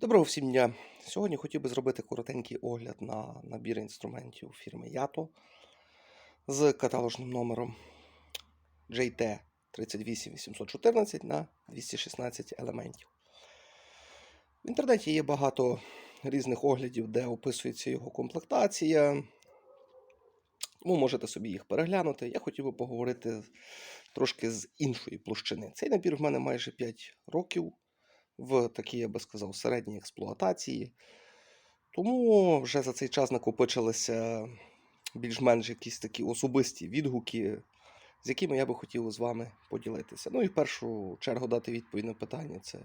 Доброго всім дня! Сьогодні хотів би зробити коротенький огляд на набір інструментів фірми Yato з каталожним номером JT 38814 на 216 елементів. В інтернеті є багато різних оглядів, де описується його комплектація. Тому можете собі їх переглянути. Я хотів би поговорити трошки з іншої площини. Цей набір в мене майже 5 років в такій, я би сказав, середній експлуатації. Тому вже за цей час накопичилися більш-менш якісь такі особисті відгуки, з якими я би хотів з вами поділитися. Ну і в першу чергу дати відповідь на питання: це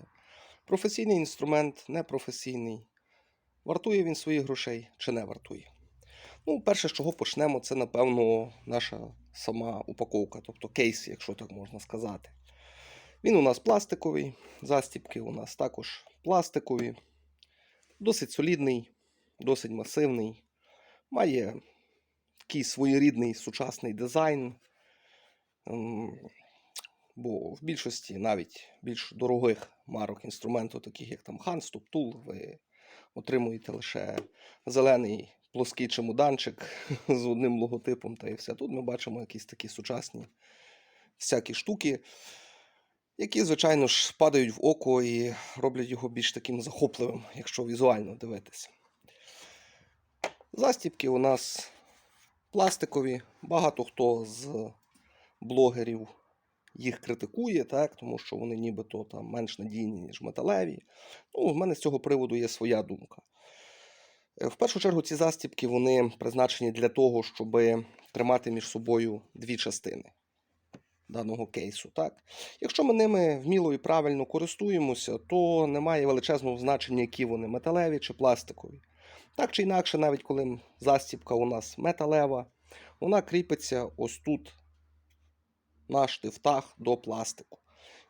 професійний інструмент, непрофесійний. Вартує він своїх грошей чи не вартує? Ну, перше, з чого почнемо, це, напевно, наша сама упаковка, тобто кейс, якщо так можна сказати. Він у нас пластиковий, застібки у нас також пластикові, досить солідний, досить масивний, має такий своєрідний сучасний дизайн. Ем, Бо в більшості навіть більш дорогих марок інструменту, таких як там Hans, Tool, ви отримуєте лише зелений плоский чемоданчик з одним логотипом та і все. Тут ми бачимо якісь такі сучасні всякі штуки які, звичайно ж, падають в око і роблять його більш таким захопливим, якщо візуально дивитися. Застібки у нас пластикові. Багато хто з блогерів їх критикує, так, тому що вони нібито там менш надійні, ніж металеві. Ну, в мене з цього приводу є своя думка. Е, В першу чергу ці застібки вони призначені для того, щоб тримати між собою дві частини даного кейсу. Так? Якщо ми ними вміло і правильно користуємося, то немає величезного значення, які вони металеві чи пластикові. Так чи інакше, навіть коли застібка у нас металева, вона кріпиться ось тут на штифтах до пластику.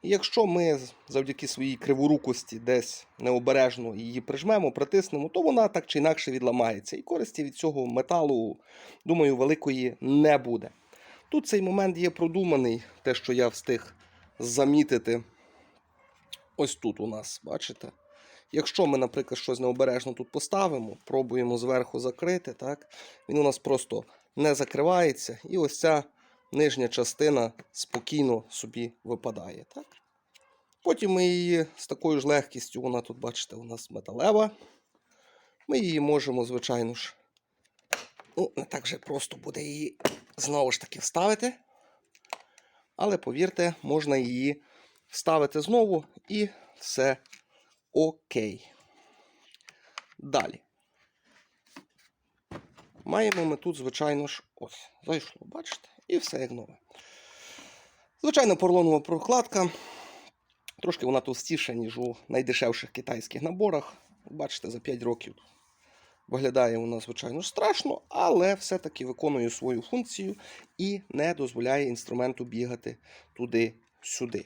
І якщо ми завдяки своїй криворукості десь необережно її прижмемо, притиснемо, то вона так чи інакше відламається. І користі від цього металу, думаю, великої не буде. Тут цей момент є продуманий, те, що я встиг замітити. Ось тут у нас, бачите? Якщо ми, наприклад, щось необережно тут поставимо, пробуємо зверху закрити, так? він у нас просто не закривається, і ось ця нижня частина спокійно собі випадає. Так? Потім ми її з такою ж легкістю, вона тут, бачите, у нас металева. Ми її можемо, звичайно ж, ну, не так же просто буде її знову ж таки вставити. Але повірте, можна її вставити знову і все окей. Далі. Маємо ми тут, звичайно ж, ось, зайшло, бачите? І все як нове. Звичайно, поролонова прокладка. Трошки вона товстіша, ніж у найдешевших китайських наборах. Бачите, за 5 років Виглядає вона, звичайно, страшно, але все-таки виконує свою функцію і не дозволяє інструменту бігати туди-сюди.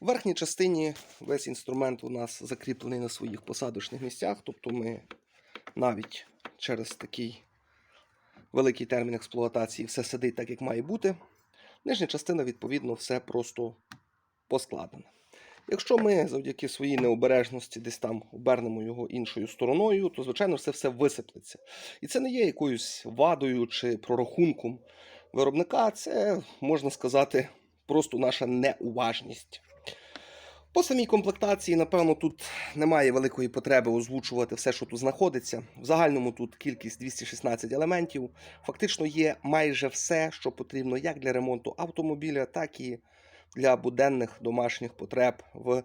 В верхній частині весь інструмент у нас закріплений на своїх посадочних місцях, тобто ми навіть через такий великий термін експлуатації все сидить так, як має бути. Нижня частина, відповідно, все просто поскладена. Якщо ми завдяки своїй необережності десь там обернемо його іншою стороною, то, звичайно, все все висиплеться. І це не є якоюсь вадою чи прорахунком виробника, це, можна сказати, просто наша неуважність. По самій комплектації, напевно, тут немає великої потреби озвучувати все, що тут знаходиться. В загальному тут кількість 216 елементів. Фактично є майже все, що потрібно як для ремонту автомобіля, так і для буденних домашніх потреб в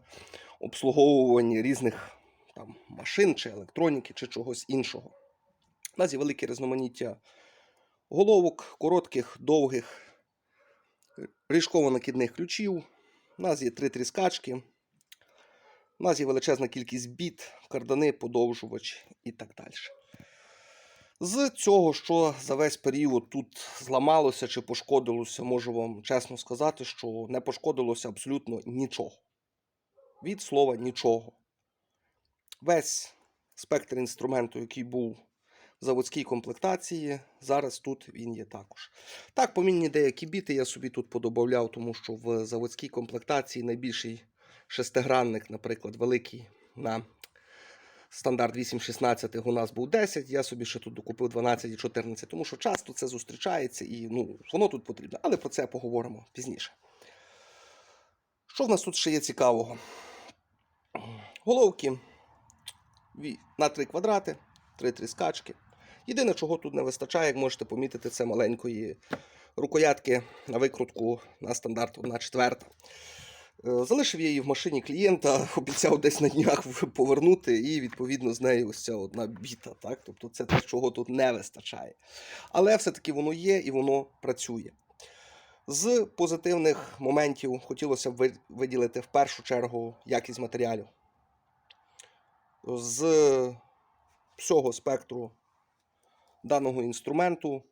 обслуговуванні різних там, машин чи електроніки, чи чогось іншого. У нас є велике різноманіття головок, коротких, довгих, ріжково-накидних ключів. У нас є три тріскачки. У нас є величезна кількість біт, кардани, подовжувач і так далі. З цього, що за весь період тут зламалося чи пошкодилося, можу вам чесно сказати, що не пошкодилося абсолютно нічого. Від слова нічого. Весь спектр інструменту, який був в заводській комплектації, зараз тут він є також. Так, помінні деякі біти я собі тут подобавляв, тому що в заводській комплектації найбільший шестигранник, наприклад, великий на стандарт 8.16 у нас був 10, я собі ще тут докупив 12 і 14, тому що часто це зустрічається і ну, воно тут потрібно. Але про це поговоримо пізніше. Що в нас тут ще є цікавого? Головки на 3 квадрати, 3 тріскачки. Єдине, чого тут не вистачає, як можете помітити, це маленької рукоятки на викрутку на стандарт 1 четверта. Е, Залишив я її в машині клієнта, обіцяв десь на днях повернути, і відповідно з нею ось ця одна біта. Так? Тобто це те, чого тут не вистачає. Але все-таки воно є і воно працює. З позитивних моментів хотілося б виділити в першу чергу якість матеріалів. З всього спектру даного інструменту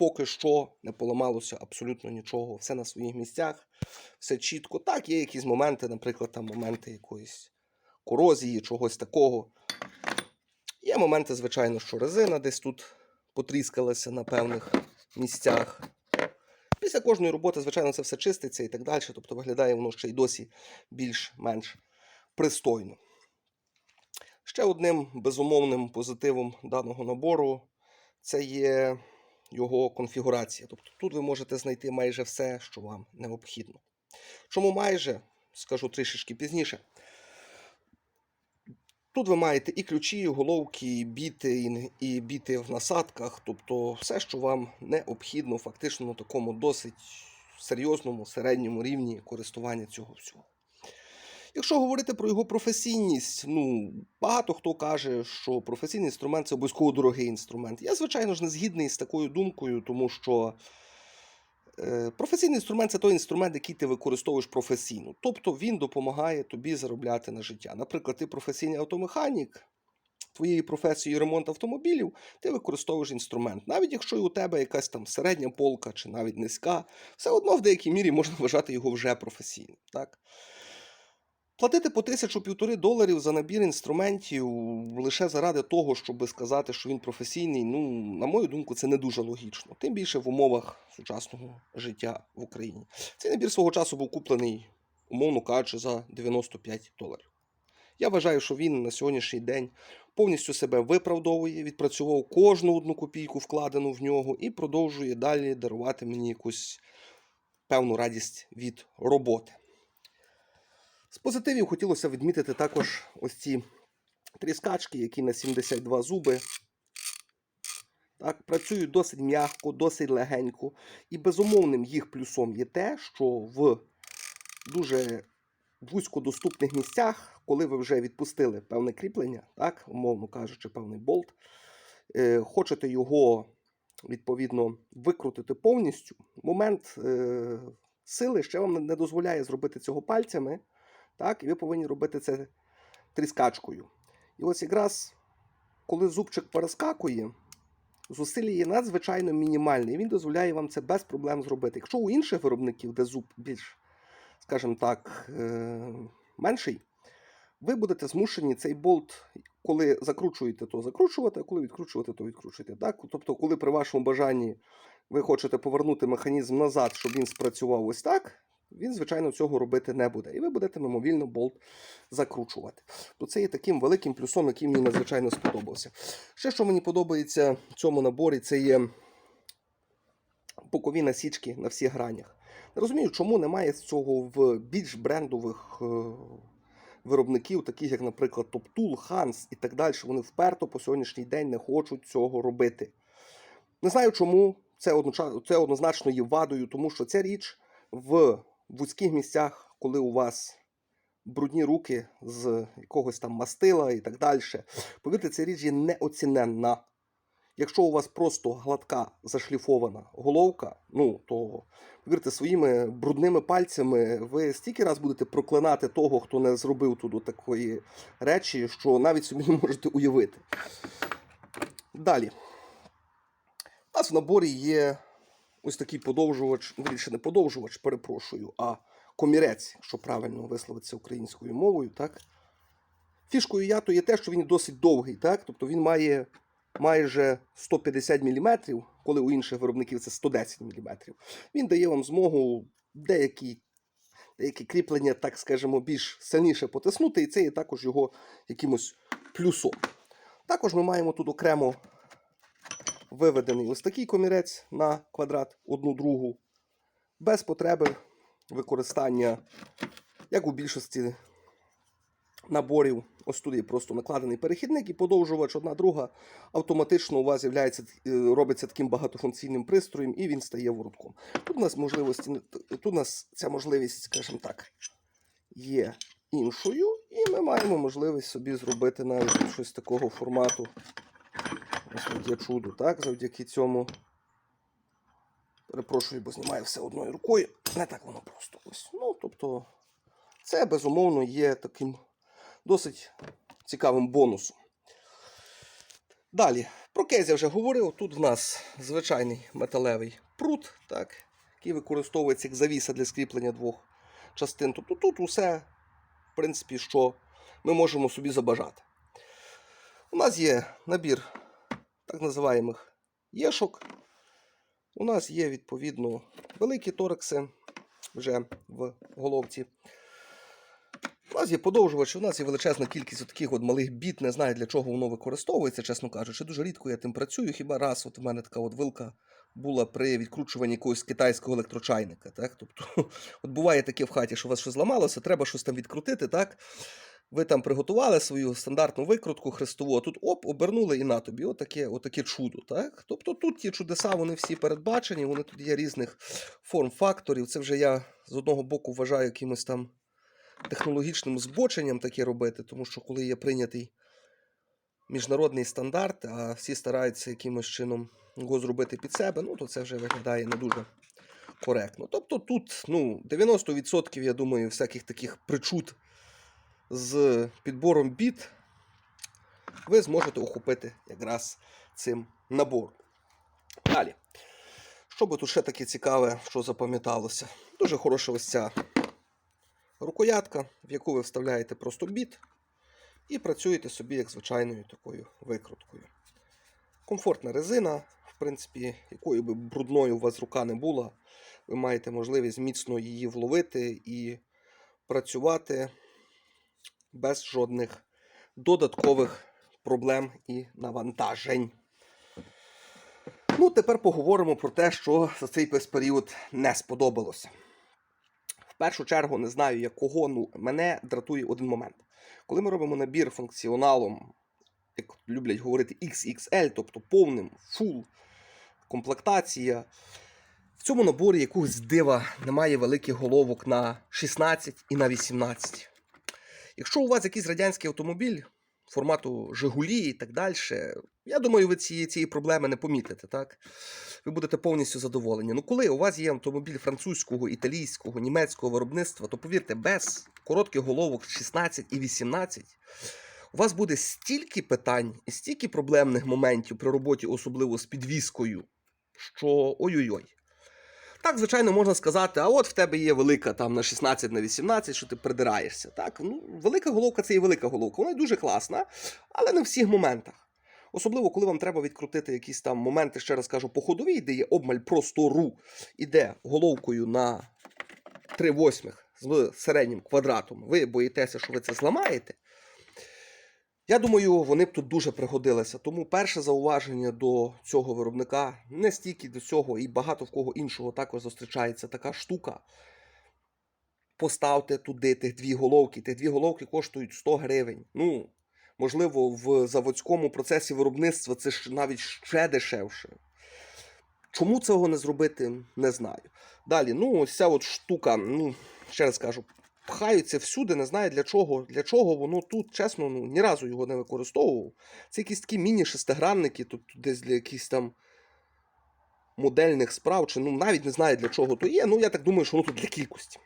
поки що не поламалося абсолютно нічого. Все на своїх місцях, все чітко. Так, є якісь моменти, наприклад, там моменти якоїсь корозії, чогось такого. Є моменти, звичайно, що резина десь тут потріскалася на певних місцях. Після кожної роботи, звичайно, це все чиститься і так далі. Тобто виглядає воно ще й досі більш-менш пристойно. Ще одним безумовним позитивом даного набору це є його конфігурація. Тобто тут ви можете знайти майже все, що вам необхідно. Чому майже, скажу трішечки пізніше. Тут ви маєте і ключі, і головки, і біти, і, біти в насадках, тобто все, що вам необхідно фактично на такому досить серйозному середньому рівні користування цього всього. Якщо говорити про його професійність, ну багато хто каже, що професійний інструмент це обов'язково дорогий інструмент. Я, звичайно ж, не згідний з такою думкою, тому що е, професійний інструмент це той інструмент, який ти використовуєш професійно. Тобто він допомагає тобі заробляти на життя. Наприклад, ти професійний автомеханік, твоєю професією ремонт автомобілів, ти використовуєш інструмент. Навіть якщо і у тебе якась там середня полка чи навіть низька, все одно в деякій мірі можна вважати його вже професійним. Так? Платити по тисячу-півтори доларів за набір інструментів лише заради того, щоб сказати, що він професійний, ну, на мою думку, це не дуже логічно. Тим більше в умовах сучасного життя в Україні. Цей набір свого часу був куплений, умовно кажучи, за 95 доларів. Я вважаю, що він на сьогоднішній день повністю себе виправдовує, відпрацював кожну одну копійку, вкладену в нього, і продовжує далі дарувати мені якусь певну радість від роботи. З позитивів хотілося відмітити також ось ці тріскачки, які на 72 зуби. Так, працюють досить м'яко, досить легенько. І безумовним їх плюсом є те, що в дуже вузькодоступних місцях, коли ви вже відпустили певне кріплення, так, умовно кажучи, певний болт, е, хочете його відповідно викрутити повністю, момент е, сили ще вам не дозволяє зробити цього пальцями. Так, і ви повинні робити це тріскачкою. І ось якраз, коли зубчик перескакує, зусилля є надзвичайно мінімальне, і він дозволяє вам це без проблем зробити. Якщо у інших виробників, де зуб більш, скажімо так, е- менший, ви будете змушені цей болт, коли закручуєте, то закручувати, а коли відкручувати, то відкручуєте. Так? Тобто, коли при вашому бажанні ви хочете повернути механізм назад, щоб він спрацював ось так, він, звичайно, цього робити не буде. І ви будете мимовільно болт закручувати. То це є таким великим плюсом, який мені надзвичайно сподобався. Ще, що мені подобається в цьому наборі, це є бокові насічки на всіх гранях. Не розумію, чому немає цього в більш брендових е, виробників, таких як, наприклад, TopTool, Hans і так далі. Вони вперто по сьогоднішній день не хочуть цього робити. Не знаю, чому це, це однозначно є вадою, тому що ця річ в вузьких місцях, коли у вас брудні руки з якогось там мастила і так далі. Повірте, ця річ є неоціненна. Якщо у вас просто гладка зашліфована головка, ну то повірте, своїми брудними пальцями ви стільки раз будете проклинати того, хто не зробив тут такої речі, що навіть собі не можете уявити. Далі. У нас в наборі є ось такий подовжувач, вірніше не подовжувач, перепрошую, а комірець, якщо правильно висловитися українською мовою, так? Фішкою ято є те, що він досить довгий, так? Тобто він має майже 150 мм, коли у інших виробників це 110 мм. Він дає вам змогу деякі, деякі кріплення, так скажемо, більш сильніше потиснути, і це є також його якимось плюсом. Також ми маємо тут окремо виведений ось такий комірець на квадрат одну другу, без потреби використання, як у більшості наборів. Ось тут є просто накладений перехідник і подовжувач, одна друга автоматично у вас е, робиться таким багатофункційним пристроєм, і він стає воротком. Тут у нас можливості, тут у нас ця можливість, скажімо так, є іншою, і ми маємо можливість собі зробити навіть щось такого формату. Є чудо, так, завдяки цьому. Перепрошую, бо знімаю все одною рукою. Не так воно просто ось. Ну, тобто, це безумовно є таким досить цікавим бонусом. Далі, про кейс я вже говорив. Тут в нас звичайний металевий прут, так, який використовується як завіса для скріплення двох частин. Тобто тут усе, в принципі, що ми можемо собі забажати. У нас є набір так називаємих єшок. У нас є, відповідно, великі торекси вже в головці. У нас є подовжувач, у нас є величезна кількість таких от малих біт, не знаю для чого воно використовується, чесно кажучи. Дуже рідко я тим працюю. Хіба раз от у мене така от вилка була при відкручуванні якогось китайського електрочайника. Так? Тобто, от буває таке в хаті, що у вас щось зламалося, треба щось там відкрутити, так? Ви там приготували свою стандартну викрутку хрестову, а тут оп, обернули і на тобі. Отаке, отаке чудо. Так? Тобто тут ті чудеса, вони всі передбачені, вони тут є різних форм-факторів. Це вже я з одного боку вважаю якимось там технологічним збоченням таке робити, тому що коли є прийнятий міжнародний стандарт, а всі стараються якимось чином його зробити під себе, ну то це вже виглядає не дуже коректно. Тобто тут ну, 90% я думаю, всяких таких причуд з підбором біт ви зможете охопити якраз цим набором. Далі. Що би тут ще таке цікаве, що запам'яталося? Дуже хороша ось ця рукоятка, в яку ви вставляєте просто біт і працюєте собі як звичайною такою викруткою. Комфортна резина, в принципі, якою би брудною у вас рука не була, ви маєте можливість міцно її вловити і працювати без жодних додаткових проблем і навантажень. Ну, тепер поговоримо про те, що за цей весь період не сподобалося. В першу чергу не знаю, як кого, ну мене дратує один момент. Коли ми робимо набір функціоналом, як люблять говорити, XXL, тобто повним, full, комплектація, в цьому наборі якогось дива немає великих головок на 16 і на 18. Якщо у вас якийсь радянський автомобіль формату Жигулі і так далі, я думаю, ви цієї, цієї проблеми не помітите, так? Ви будете повністю задоволені. Ну, коли у вас є автомобіль французького, італійського, німецького виробництва, то повірте, без коротких головок 16 і 18 у вас буде стільки питань і стільки проблемних моментів при роботі, особливо з підвіскою, що ой-ой-ой. Так, звичайно, можна сказати, а от в тебе є велика там на 16 на 18, що ти придираєшся. Так, ну, велика головка це і велика головка. Вона дуже класна, але не в всіх моментах. Особливо, коли вам треба відкрутити якісь там моменти, ще раз кажу, по ходовій, де є обмаль простору, іде головкою на 3 восьмих з середнім квадратом. Ви боїтеся, що ви це зламаєте. Я думаю, вони б тут дуже пригодилися. Тому перше зауваження до цього виробника не стільки до цього, і багато в кого іншого також зустрічається така штука. Поставте туди тих дві головки. Тих дві головки коштують 100 гривень. Ну, можливо, в заводському процесі виробництва це ж навіть ще дешевше. Чому цього не зробити, не знаю. Далі, ну, ось ця от штука, ну, ще раз кажу, пхаються всюди, не знаю для чого. Для чого воно тут, чесно, ну, ні разу його не використовував. Це якісь такі міні-шестигранники, тут десь для якихось там модельних справ, чи ну навіть не знаю для чого то є. Ну, я так думаю, що воно тут для кількості.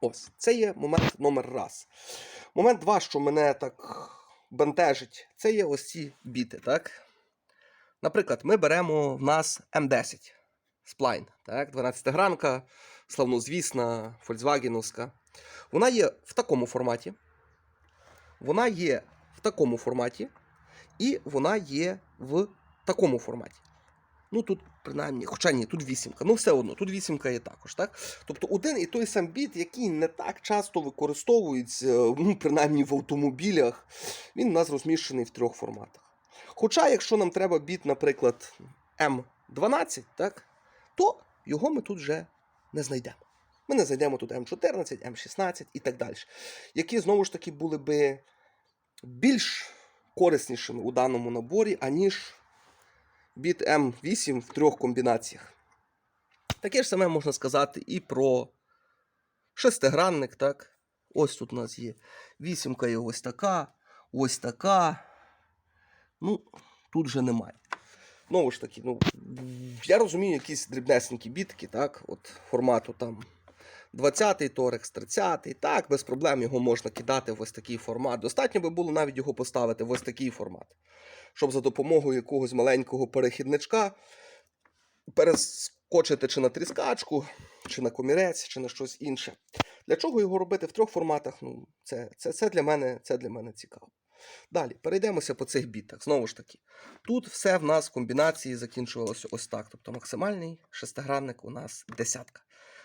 Ось, це є момент номер раз. Момент два, що мене так бентежить, це є ось ці біти, так? Наприклад, ми беремо в нас М10 сплайн, так? 12 гранка, славнозвісна, фольксвагеновська. Вона є в такому форматі. Вона є в такому форматі, і вона є в такому форматі. Ну тут принаймні, хоча ні, тут вісімка. Ну все одно, тут вісімка є також, так? Тобто один і той сам біт, який не так часто використовується, ну, принаймні в автомобілях, він у нас розміщений в трьох форматах. Хоча, якщо нам треба біт, наприклад, М12, так, то його ми тут вже не знайдемо. Ми не знайдемо тут М14, М16 і так далі, які знову ж таки були би більш кориснішими у даному наборі, аніж біт М8 в трьох комбінаціях. Таке ж саме можна сказати і про шестигранник. Так? Ось тут у нас є вісімка є ось така, ось така. Ну, тут же немає. Знову ж таки, ну, я розумію якісь дрібнесенькі бітки, так, от формату там 20-й торекс, 30-й, так, без проблем його можна кидати в ось такий формат. Достатньо би було навіть його поставити в ось такий формат, щоб за допомогою якогось маленького перехідничка перескочити чи на тріскачку, чи на комірець, чи на щось інше. Для чого його робити в трьох форматах? Ну, це, це, це, для, мене, це для мене цікаво. Далі, перейдемося по цих бітах. Знову ж таки, тут все в нас в комбінації закінчувалося ось так. Тобто максимальний шестигранник у нас десятка.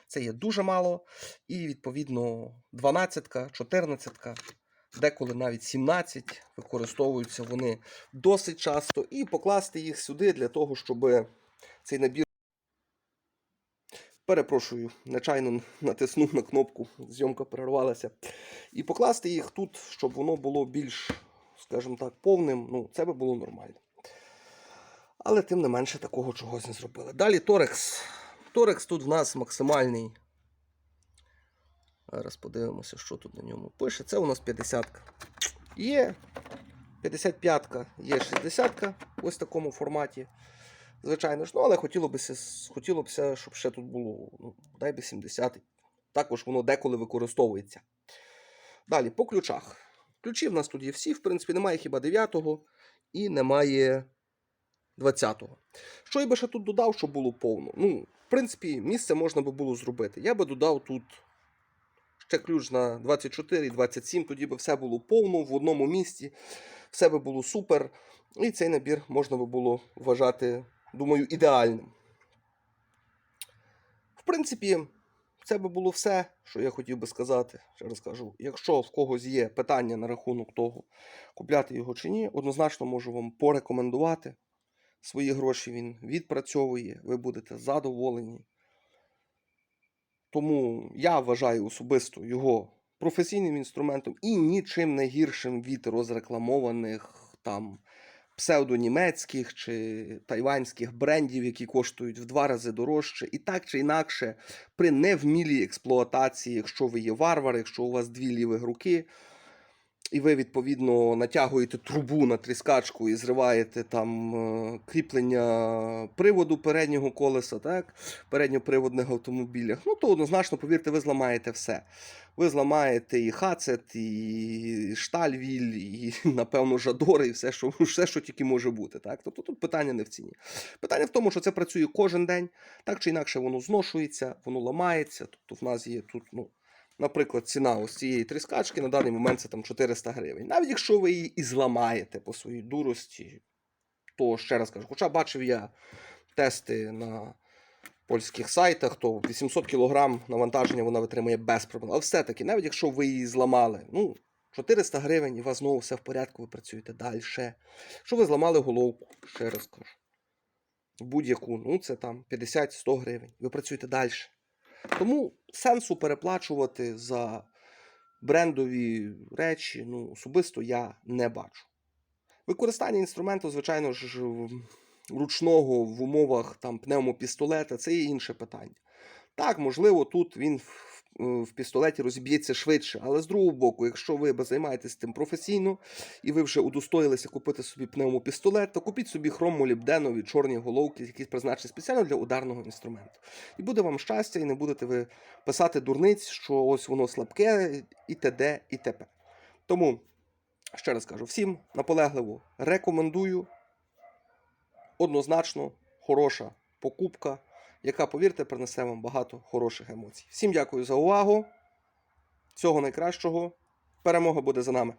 Це є дуже мало. І, відповідно, 12, -ка, 14, -ка, деколи навіть 17 використовуються вони досить часто. І покласти їх сюди для того, щоб цей набір. Перепрошую, нечайно натиснув на кнопку, зйомка перервалася. І покласти їх тут, щоб воно було більш, скажімо так, повним, ну, це би було нормально. Але тим не менше такого чогось не зробили. Далі Торекс. Торекс тут в нас максимальний. Зараз подивимося, що тут на ньому пише. Це у нас 50. Є 55-ка, є 60-ка ось в такому форматі. Звичайно ж, ну, але хотілося б, щоб ще тут було, ну, дай би 70. Також воно деколи використовується. Далі, по ключах. Ключі в нас тут є всі, в принципі, немає хіба 9-го і немає 20-го. Що я би ще тут додав, щоб було повно? Ну, в принципі, місце можна би було зробити. Я би додав тут ще ключ на 24 і 27, тоді би все було повно в одному місці, все би було супер. І цей набір можна би було вважати, думаю, ідеальним. В принципі, це би було все, що я хотів би сказати. Ще раз кажу, якщо в когось є питання на рахунок того, купляти його чи ні, однозначно можу вам порекомендувати. Свої гроші він відпрацьовує, ви будете задоволені. Тому я вважаю особисто його професійним інструментом і нічим не гіршим від розрекламованих там псевдонімецьких чи тайванських брендів, які коштують в два рази дорожче. І так чи інакше, при невмілій експлуатації, якщо ви є варвар, якщо у вас дві лівих руки, і ви, відповідно, натягуєте трубу на тріскачку і зриваєте там е, кріплення приводу переднього колеса, так, передньоприводних автомобілях, ну то однозначно, повірте, ви зламаєте все. Ви зламаєте і хацет, і штальвіль, і, напевно, жадори, і все, що, все, що тільки може бути. Так? Тобто тут питання не в ціні. Питання в тому, що це працює кожен день, так чи інакше воно зношується, воно ламається. Тобто в нас є тут, ну. Наприклад, ціна ось цієї тріскачки на даний момент це там 400 гривень. Навіть якщо ви її і зламаєте по своїй дурості, то ще раз кажу, хоча бачив я тести на польських сайтах, то 800 кг навантаження вона витримує без проблем. Але все-таки, навіть якщо ви її зламали, ну, 400 гривень і у вас знову все в порядку, ви працюєте далі. Якщо ви зламали головку, ще раз кажу, будь-яку, ну це там 50-100 гривень, ви працюєте далі. Тому сенсу переплачувати за брендові речі, ну, особисто я не бачу. Використання інструменту, звичайно ж, ручного в умовах там, пневмопістолета це є інше питання. Так, можливо, тут він в пістолеті розіб'ється швидше, але з другого боку, якщо ви займаєтесь тим професійно і ви вже удостоїлися купити собі пневмопістолет, то купіть собі хромолібденові чорні головки, які призначені спеціально для ударного інструменту. І буде вам щастя, і не будете ви писати дурниць, що ось воно слабке, і т.д. і т.п. Тому, ще раз кажу, всім наполегливо рекомендую. Однозначно хороша покупка, яка, повірте, принесе вам багато хороших емоцій. Всім дякую за увагу. Всього найкращого. Перемога буде за нами.